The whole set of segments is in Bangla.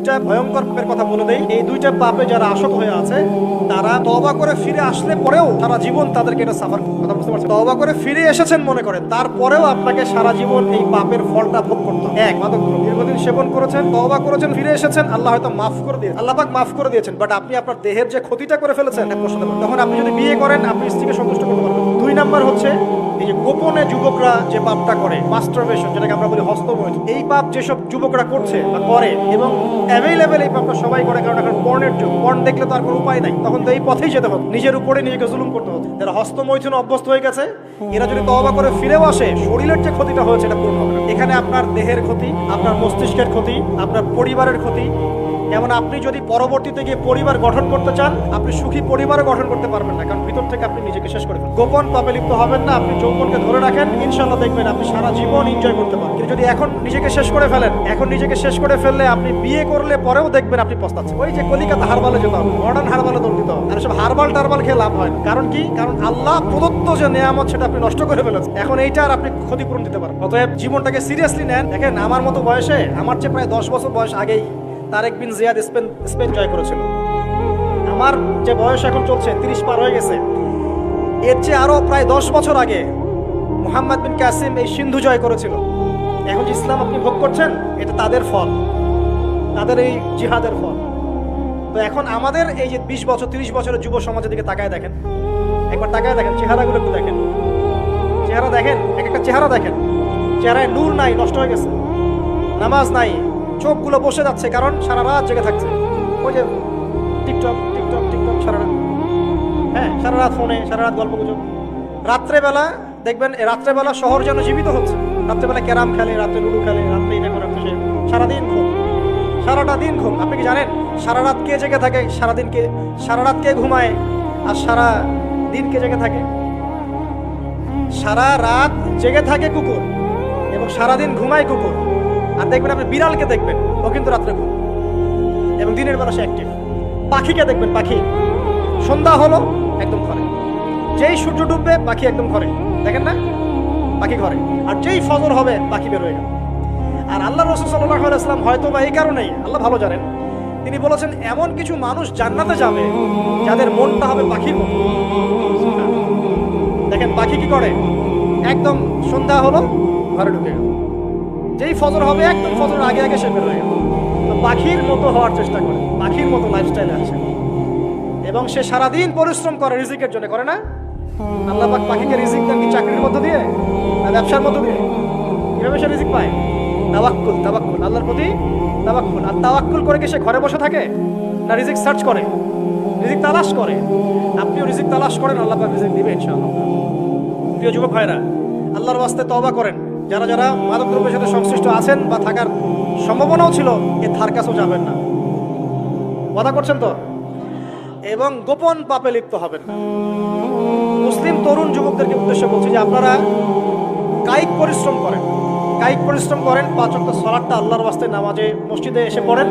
দুইটা ভয়ঙ্কর পাপের কথা বলে দেই। এই দুইটা পাপে যারা আসক হয়ে আছে, তারা তবা করে ফিরে আসলে পরেও সারা জীবন তাদেরকে এটা সাফার কথা বুঝতে পারছেন? তবা করে ফিরে এসেছেন মনে করেন, তারপরেও আপনাকে সারা জীবন এই পাপের ফলটা ভোগ করতে। এক, মাদক। দীর্ঘদিন সেবন করেছেন তবা করেছেন, ফিরে এসেছেন, আল্লাহ হয়তো মাফ করে দিয়ে, আল্লাহ পাক মাফ করে দিয়েছেন। বাট আপনি আপনার দেহের যে ক্ষতিটা করে ফেলেছেন তখন আপনি যদি বিয়ে করেন, আপনি স্ত্রীকে সন্তুষ্ট করতে পারবেন দুই নাম্বার হচ্ছে এই যে গোপনে যুবকরা যে পাপটা করে মাস্টারবেশন যেটাকে আমরা বলি হস্তমৈথ এই পাপ যেসব যুবকরা করছে বা করে এবং অ্যাভেলেবেল এই পাপটা সবাই করে, কারণ এখন পর্নের যুগ পর্ন দেখলে তো আর কোনো উপায় নাই। তখন তো এই পথেই যেতে হতো নিজের উপরে নিজেকে জুলুম করতে হতো যারা হস্তমৈথুন অভ্যস্ত হয়ে গেছে, এরা যদি তবা করে ফিরেও আসে, শরীরের যে ক্ষতিটা হয়েছে এটা পূরণ হবে এখানে আপনার দেহের ক্ষতি, আপনার মস্তিষ্কের ক্ষতি, আপনার পরিবারের ক্ষতি। যেমন আপনি যদি পরবর্তীতে গিয়ে পরিবার গঠন করতে চান, আপনি সুখী পরিবারও গঠন করতে পারবেন না, কারণ ভিতর থেকে আপনি নিজেকে শেষ করে গোপন পাপে লিপ্ত হবেন না, আপনি যৌবনকে ধরে রাখেন ইনশাল্লাহ দেখবেন আপনি সারা জীবন এনজয় করতে পারেন। কিন্তু যদি এখন নিজেকে শেষ করে ফেলেন, এখন নিজেকে শেষ করে ফেললে আপনি বিয়ে করলে পরেও দেখবেন আপনি পস্তাচ্ছেন। ওই যে কলিকাতা হারবালে যেতে হবে মডার্ন হারবালে দৌড় দিতে হবে আর সব হারবাল টারবাল খেয়ে লাভ হয় কারণ কি? কারণ আল্লাহ প্রদত্ত যে নিয়ামত, সেটা আপনি নষ্ট করে ফেলেছেন। এখন এইটা আর আপনি ক্ষতিপূরণ দিতে পারেন। অতএব জীবনটাকে সিরিয়াসলি নেন। দেখেন, আমার মতো বয়সে, আমার চেয়ে প্রায় দশ বছর বয়স আগেই Tariq bin Ziyad Spain Spain জয় করেছিল। আমার যে বয়স এখন চলছে, তিরিশ পার হয়ে গেছে। এর চেয়ে আরও প্রায় দশ বছর আগে মোহাম্মদ বিন কাসিম এই সিন্ধু জয় করেছিল। এখন যে ইসলাম আপনি ভোগ করছেন, এটা তাদের ফল। তাদের এই জিহাদের ফল। তো এখন আমাদের এই যে বিশ বছর, তিরিশ বছরের যুব সমাজের দিকে তাকায় দেখেন। একবার তাকায় দেখেন, চেহারাগুলো একটু দেখেন। চেহারা দেখেন, এক একটা চেহারা দেখেন। চেহারায় নূর নাই, নষ্ট হয়ে গেছে। নামাজ নাই, চোখগুলো বসে যাচ্ছে, কারণ সারা রাত জেগে থাকছে। ওই যে টিকটক টিকটক টিকটক, সারা রাত। হ্যাঁ সারা রাত ফোনে, সারা রাত গল্প গুজব। রাত্রেবেলা দেখবেন রাত্রেবেলা শহর যেন জীবিত হচ্ছে। রাত্রেবেলা ক্যারাম খেলে, রাত্রে লুডু খেলে, রাত্রে এটা করে রাত্রে সারাদিন ঘুম। সারাটা দিন ঘুম। আপনি কি জানেন, সারা রাত কে জেগে থাকে? সারাদিন কে সারা রাত কে ঘুমায়? আর সারা দিন কে জেগে থাকে? সারা রাত জেগে থাকে কুকুর এবং সারাদিন ঘুমায় কুকুর। আর দেখবেন আপনি বিড়ালকে দেখবেন, ও কিন্তু রাত্রে ঘুম। এবং দিনের বেলা সে অ্যাক্টিভ পাখিকে দেখবেন, পাখি। সন্ধ্যা হলো, একদম ঘরে। যেই সূর্য ডুববে, পাখি একদম ঘরে। দেখেন না? পাখি ঘরে। আর যেই ফজর হবে, পাখি বের হয়ে গেল। আর আল্লাহ রসুল সাল্লাহ আলাইসলাম হয়তো বা এই কারণেই, আল্লাহ ভালো জানেন, তিনি বলেছেন, এমন কিছু মানুষ জান্নাতে যাবে, যাদের মনটা হবে পাখির মতো। দেখেন, পাখি কি করে? একদম সন্ধ্যা হলো, ঘরে ঢুকে গেল। যেই ফজর হবে, একদম ফজর আগে আগে সে বের হয়ে গেল। তো পাখির মতো হওয়ার চেষ্টা করে, পাখির মতো লাইফস্টাইলে আছে। এবং সে সারাদিন পরিশ্রম করে রিজিকের জন্য, করে না? আল্লাহ পাক পাখিকে রিজিক দেন কি চাকরির মধ্য দিয়ে না ব্যবসার মধ্য দিয়ে? কীভাবে সে রিজিক পায়? তাবাক্কুল তাবাক্কুল আল্লাহর প্রতি তাবাক্কুল আর তাওয়াক্কুল করে কি সে ঘরে বসে থাকে? না রিজিক সার্চ করে? রিজিক তালাশ করে? আপনিও রিজিক তালাশ করেন, আল্লাহ পাক রিজিক দিবে ইনশাআল্লাহ। প্রিয় যুবক ভাইরা আল্লাহর ওয়াস্তে তওবা করেন। যারা যারা মাদক দ্রব্যের সাথে সংশ্লিষ্ট আছেন বা থাকার সম্ভাবনাও ছিল, এ ধার কাছেও যাবেন না। কথা করছেন তো? এবং গোপন পাপে লিপ্ত হবেন না। তরুণ যুবকদেরকে উদ্দেশ্য বলছি যে আপনারা কায়িক পরিশ্রম করেন। কায়িক পরিশ্রম করেন, পাঁচ অক্ট সলাটটা আল্লাহর বাস্তে নামাজে, মসজিদে এসে পড়েন।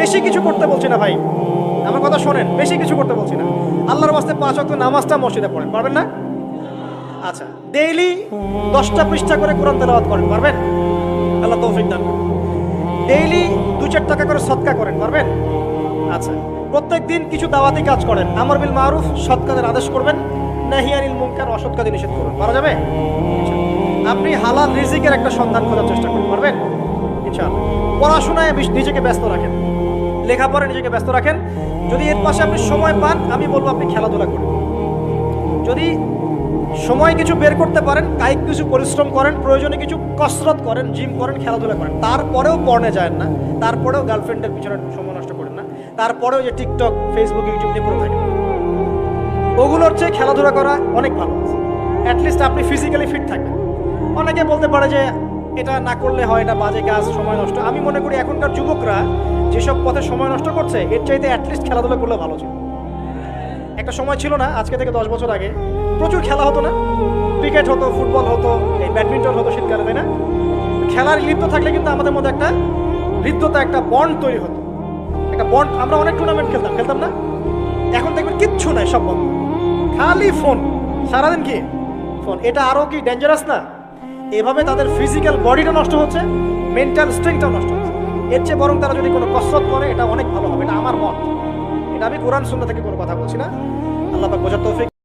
বেশি কিছু করতে বলছি না ভাই। আমার কথা শোনেন, বেশি কিছু করতে বলছি না। আল্লাহর বাস্তে পাঁচ অক্ট নামাজটা মসজিদে পড়েন, পারবেন না? আচ্ছা ডেইলি দশটা পৃষ্ঠা করে কোরআন তেলাওয়াত করেন, পারবেন? আল্লাহ তৌফিক দান ডেইলি দু চার টাকা করে সৎকা করেন, পারবেন? আচ্ছা প্রত্যেক দিন কিছু দাওয়াতি কাজ করেন। আমর বিল মারুফ সৎ কাজের আদেশ করবেন। নাহিয়ানিল মুনকার অসৎ কাজে নিষেধ করবেন পারা যাবে। আপনি হালাল রিজিকের একটা সন্ধান খোঁজার চেষ্টা করুন, পারবেন? ইনশাআল্লাহ। পড়াশোনায় নিজেকে ব্যস্ত রাখেন। লেখাপড়ায় নিজেকে ব্যস্ত রাখেন। যদি এর পাশে আপনি সময় পান, আমি বলব আপনি খেলাধুলা করুন। যদি সময় কিছু বের করতে পারেন, কায়িক কিছু পরিশ্রম করেন, প্রয়োজনে কিছু কসরত করেন, জিম করেন, খেলাধুলা করেন, তারপরেও পড়নে যায় না, তারপরেও গার্লফ্রেন্ডের পিছনে সময় নষ্ট করেন না, তারপরেও যে টিকটক ফেসবুক ইউটিউব নিয়ে পড়ে থাকেন। ওগুলোর চেয়ে খেলাধুলা করা অনেক ভালো। অ্যাটলিস্ট আপনি ফিজিক্যালি ফিট থাকবেন। অনেকে বলতে পারে যে এটা না করলে হয়, এটা বাজে কাজ, সময় নষ্ট। আমি মনে করি এখনকার যুবকরা যেসব পথে সময় নষ্ট করছে, এর চাইতে অ্যাটলিস্ট খেলাধুলা করলে ভালো ছিল। একটা সময় ছিল না, আজকে থেকে দশ বছর আগে। প্রচুর খেলা হতো না। ক্রিকেট হতো, ফুটবল হতো, এই ব্যাডমিন্টন হতো শীতকালে, তাই না? খেলার লিপ্ত থাকলে কিন্তু আমাদের মধ্যে একটা হৃদ্যতা একটা বন্ড তৈরি হতো। একটা বন্ড আমরা অনেক টুর্নামেন্ট খেলতাম। খেলতাম না? এখন দেখবেন কিচ্ছু নাই, সব বন্ধ। খালি ফোন। সারাদিন কি? ফোন। এটা আরও কি ডেঞ্জারাস না? এভাবে তাদের ফিজিক্যাল বডিটা নষ্ট হচ্ছে মেন্টাল স্ট্রেংথটাও নষ্ট হচ্ছে। এর চেয়ে বরং তারা যদি কোনো কসরত করে, এটা অনেক ভালো হবে। এটা আমার মত। এটা আমি কোরআন শুনতে থেকে কোনো কথা বলছি না। আল্লাহ বোঝার তৌফিক